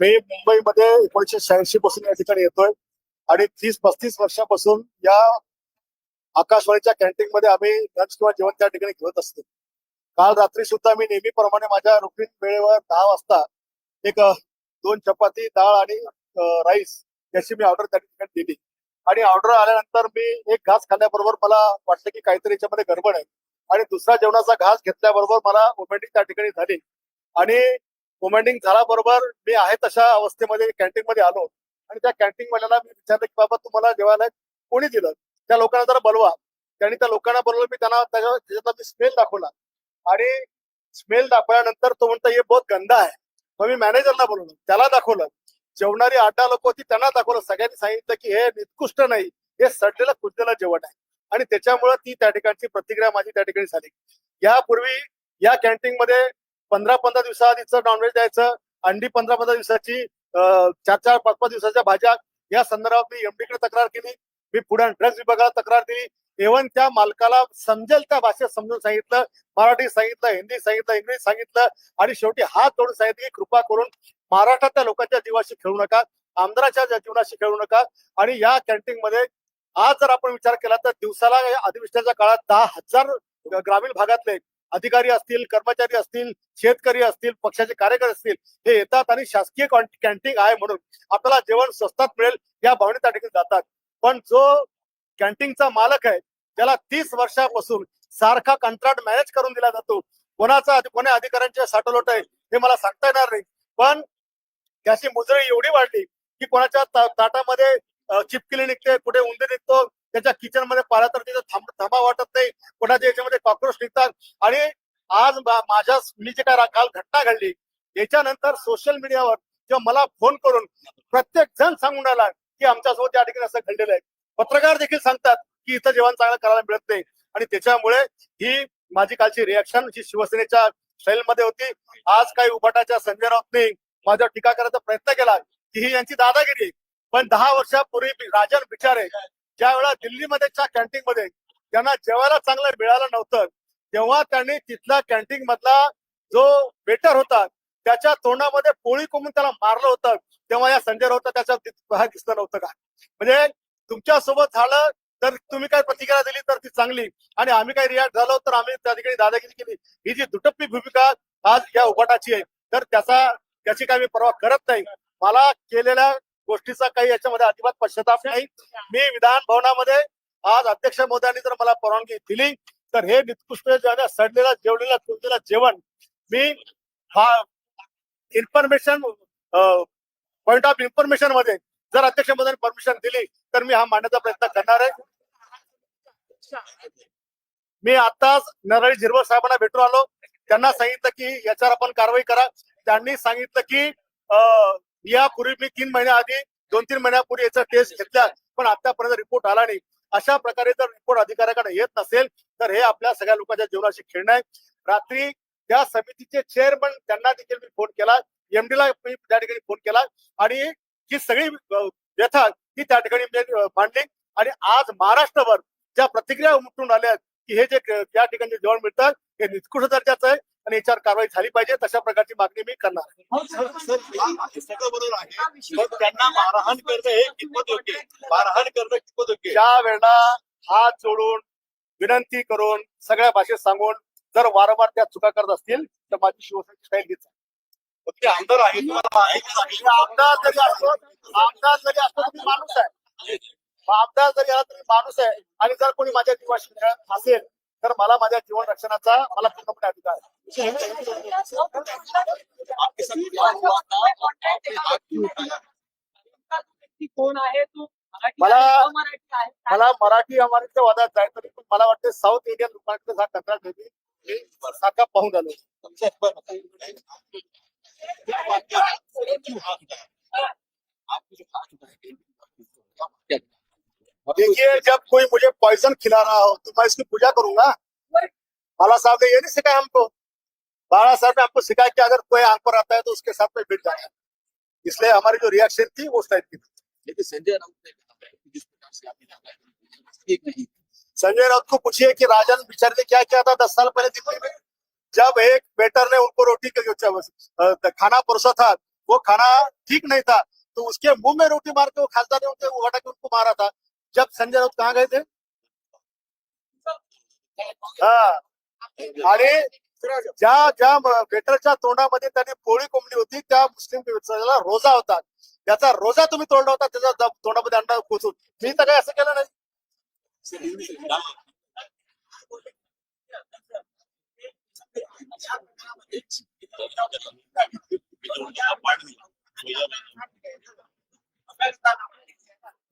मी मुंबईमध्ये एकोणीशे शहाऐंशी पासून या ठिकाणी येतोय. आणि तीस पस्तीस वर्षापासून या आकाशवाणीच्या कॅन्टीन मध्ये आम्ही लंच किंवा जेवण त्या ठिकाणी घेत असतो. काल रात्री सुद्धा मी नेहमीप्रमाणे माझ्या रुटीन वेळेवर दहा वाजता एक दोन चपाती डाळ आणि राईस याची मी ऑर्डर त्या ठिकाणी दिली. आणि ऑर्डर आल्यानंतर मी एक घास खाल्ल्याबरोबर मला वाटलं की काहीतरी याच्यामध्ये गडबड आहे. आणि दुसरा जेवणाचा घास घेतल्याबरोबर मला वोमिटिंग त्या ठिकाणी झाली. आणि वोमिटिंग झाल्याबरोबर मी आहे तशा अवस्थेमध्ये कॅन्टीन मध्ये आलो. आणि त्या कॅन्टीन वाल्याला मी विचारलं की बाबा तुम्हाला जेवायला कोणी दिलं? त्या लोकांना जरा बोलवा. त्यांनी त्या लोकांना बोलवलं मी त्यांना त्याच्या त्याच्यातला मी स्मेल दाखवला. आणि स्मेल दाखवल्यानंतर तो म्हणतो हे बहुत गंदा आहे. मग मी मॅनेजरला बोलवलं त्याला दाखवलं. जेवणारी आठ दहा लोक होती त्यांना दाखवलं. सगळ्यांनी सांगितलं की हे निकृष्ट नाही. हे सडलेलं कुजलेलं जेवण आहे. आणि त्याच्यामुळे ती त्या ठिकाणची प्रतिक्रिया माझी त्या ठिकाणी झाली. यापूर्वी या कॅन्टीन मध्ये पंधरा पंधरा दिवसाआधीचं नॉनव्हेज द्यायचं अंडी पंधरा पंधरा दिवसाची चार चार पाच पाच दिवसाच्या भाज्या या संदर्भात मी एमडीकडे तक्रार केली. मी पुढे ड्रग्ज विभागाला तक्रार दिली. इव्हन त्या मालकाला समजेल त्या भाषेत समजून सांगितलं मराठी सांगितलं हिंदी सांगितलं इंग्लिश सांगितलं आणि शेवटी हात जोडून सांगितलं की कृपा करून महाराष्ट्रातल्या लोकांच्या जीवाशी खेळू नका आमदाराच्या जीवनाशी खेळू नका आणि या कॅन्टीन मध्ये आज जर आपण विचार केला तर दिवसाला अधिवेशनाच्या काळात दहा हजार ग्रामीण भागातले अधिकारी असतील कर्मचारी असतील शेतकरी असतील पक्षाचे कार्यकर्ते असतील हे येतात आणि शासकीय कॅन्टीन आहे म्हणून आपल्याला जेवण स्वस्तात मिळेल या भावने त्या ठिकाणी जातात. पण जो कॅन्टीनचा मालक आहे त्याला तीस वर्षापासून सारखा कंत्राट मॅनेज करून दिला जातो. कोणाचा कोण्या अधिकाऱ्यांचे साठलोट आहे हे मला सांगता येणार नाही. पण त्याची मुजळी एवढी वाढली की कोणाच्या ताटामध्ये चिपकिली निघते कुठे उंदीर निघतो त्याच्या किचनमध्ये पाहिला तर तिथं थांब थांबा वाटत नाही. कोणाच्या याच्यामध्ये कॉक्रोच निघतात? आणि आज माझ्या मी जे काय काल घटना घडली याच्यानंतर सोशल मीडियावर किंवा मला फोन करून प्रत्येक जण सांगून आला की आमच्यासोबत या ठिकाणी असं घडलेलं आहे. पत्रकार देखील सांगतात की इथं जेवण चांगलं करायला मिळत नाही. आणि त्याच्यामुळे ही माझी कालची रिॲक्शन जी शिवसेनेच्या स्टाईलमध्ये होती आज काही उभाटाच्या संजय राऊतने माझ्यावर टीका करायचा प्रयत्न केला की ही यांची दादागिरी. पण दहा वर्षापूर्वी राजन बिचारे ज्या वेळा दिल्लीमध्येच्या कॅन्टीन मध्ये त्यांना जेवायला चांगलं मिळालं नव्हतं तेव्हा त्यांनी तिथला कॅन्टीन मधला जो वेटर होता त्याच्या तोंडामध्ये पोळी कोंबून त्याला मारलं होतं. तेव्हा या संजय राऊत त्याच्या बाहेर दिसलं नव्हतं का? म्हणजे तुमच्यासोबत झालं तर तुम्ही काय प्रतिक्रिया दिली तर ती चांगली. आणि आम्ही काही रिॲक्ट झालो तर आम्ही त्या ठिकाणी दादागिरी केली. ही जी दुटप्पी भूमिका आज या उभाटाची आहे तर त्याचा त्याची काही मी परवा करत नाही. मला केलेल्या गोष्टीचा काही याच्यामध्ये अजिबात पश्चाताप नाही. मी विधान भवनामध्ये आज अध्यक्ष महोदयांनी जर मला परवानगी दिली तर हे निकृष्ट सडलेला सडलेलं जेवलेलं जेवण मी हा इन्फॉर्मेशन पॉइंट ऑफ इन्फॉर्मेशनमध्ये जर अध्यक्ष महोदयांनी परमिशन दिली तर मी हा मांडण्याचा प्रयत्न करणार आहे. मी आताच नरळी झिरवळ साहेबांना भेटून आलो. त्यांना सांगितलं की याच्यावर आपण कारवाई करा. त्यांनी सांगितलं की अं, यापूर्वी मी तीन महिन्याआधी दोन तीन महिन्यापूर्वी याचा टेस्ट घेतला पण आतापर्यंत रिपोर्ट आला नाही. अशा प्रकारे जर रिपोर्ट अधिकाऱ्याकडे येत नसेल तर हे आपल्या सगळ्या लोकांच्या जीवनाशी खेळणं आहे. रात्री त्या समितीचे चेअरमन त्यांना देखील मी फोन केला एमडीला मी त्या ठिकाणी फोन केला आणि ही सगळी व्यथा ही त्या ठिकाणी म्हणजे, मांडली. आणि आज महाराष्ट्रभर ज्या प्रतिक्रिया उमटून आल्या आहेत की हे जे त्या ठिकाणी जेवण मिळतात हे निष्कृष्ट दर्जाचं आहे आणि याच्यावर कारवाई झाली पाहिजे तशा प्रकारची मागणी मी करणार आहे. हे त्यांना मारहाण करणं हे कितपत योग्य आहे? मारहाण करणं कितपत योग्य आहे? ज्या वेळेला हात जोडून विनंती करून सगळ्या भाषेत सांगून जर वारंवार त्या चुका करत असतील तर माझी शिवसेनेची स्टाईल हीच आहे. पण ते आमदार आहे तुम्हाला माहितीच आहे. आमदार जरी असतो आमदार जरी असतो तुम्ही माणूस आहे आमदार जरी आला तरी माणूस आहे आणि जर कोणी माझ्या जीवाशी मिळत असेल तर मला माझ्या जीवन रक्षणाचा मला पूर्णपणे अधिकार कोण आहे तो मला-? मला मराठी अमारीच्या वादात जायचं नाही पण मला वाटतं साऊथ इंडियन लोकांकडे हा कंत्राट घेतली मी सारखा पाहून आलो देखिए जब कोई मुझे पॉइजन खिला रहा हो तो मैं इसकी पूजा करूँगा। बाला साहब ने ये नहीं सिखाया हमको। बाला साहब ने हमको सिखाया कि अगर कोई आँख पर आता है तो उसके साथ में जाना है। इसलिए हमारी जो रिएक्शन थी वो उस टाइप की थी। लेकिन संजय राउत ने जिस प्रकार से आपने है, एक नहीं। संजय राउत को पूछिए कि राजन बिचार ने क्या किया था दस साल पहले दिल्ली में? जब एक वेटर ने उनको रोटी का जो खाना परोसा था वो खाना ठीक नहीं था तो उसके मुँह में रोटी मार के वो खासदार ने उनके उठा के उनको मारा था। जब संजय राउत कहाँ गए थे? हा। आणि ज्या ज्या वेटरच्या तोंडामध्ये त्यांनी पोळी कोंबली होती त्या मुस्लिम समाजाला रोजा होता. त्याचा रोजा तुम्ही तोडला होता त्याचा तोंडामध्ये अंडा पोचून मी तर काही असं केलं नाही.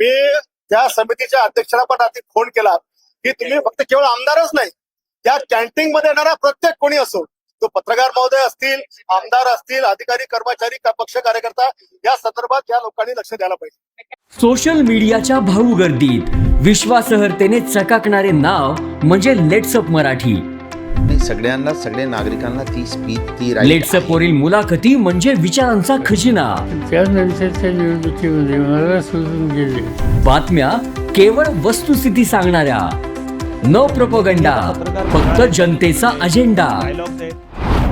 मी त्या समितीच्या अध्यक्षाला पण रात्री फोन केला की तुम्ही फक्त केवळ आमदारच नाही त्या कॅन्टीन मध्ये येणारा प्रत्येक कोणी असो तो पत्रकार महोदय असतील आमदार असतील अधिकारी कर्मचारी पक्ष कार्यकर्ता या संदर्भात या लोकांनी लक्ष द्यायला पाहिजे. सोशल मीडियाच्या भाऊ गर्दीत विश्वासार्हतेने चकाकणारे नाव म्हणजे लेट्सअप मराठी. नाही सगळ्यांना सगळ्या नागरिकांना ती स्पीच ती लेट्सअप. वरील मुलाखती म्हणजे विचारांचा खजिना. त्यानंतरच्या निवडणुकीमध्ये मला सोडून गेले. बातम्या केवळ वस्तुस्थिती सांगणाऱ्या. न प्रपोगंडा फक्त जनतेचा अजेंडा.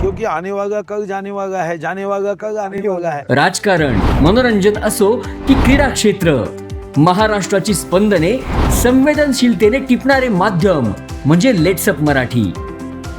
क्योंकि आने वाला कल जाने वाला है जाने वाला कल आने वाला है. राजकारण मनोरंजन असो की क्रीडा क्षेत्र. महाराष्ट्राची स्पंदने संवेदनशीलतेने टिपणारे माध्यम म्हणजे लेट्सअप मराठी.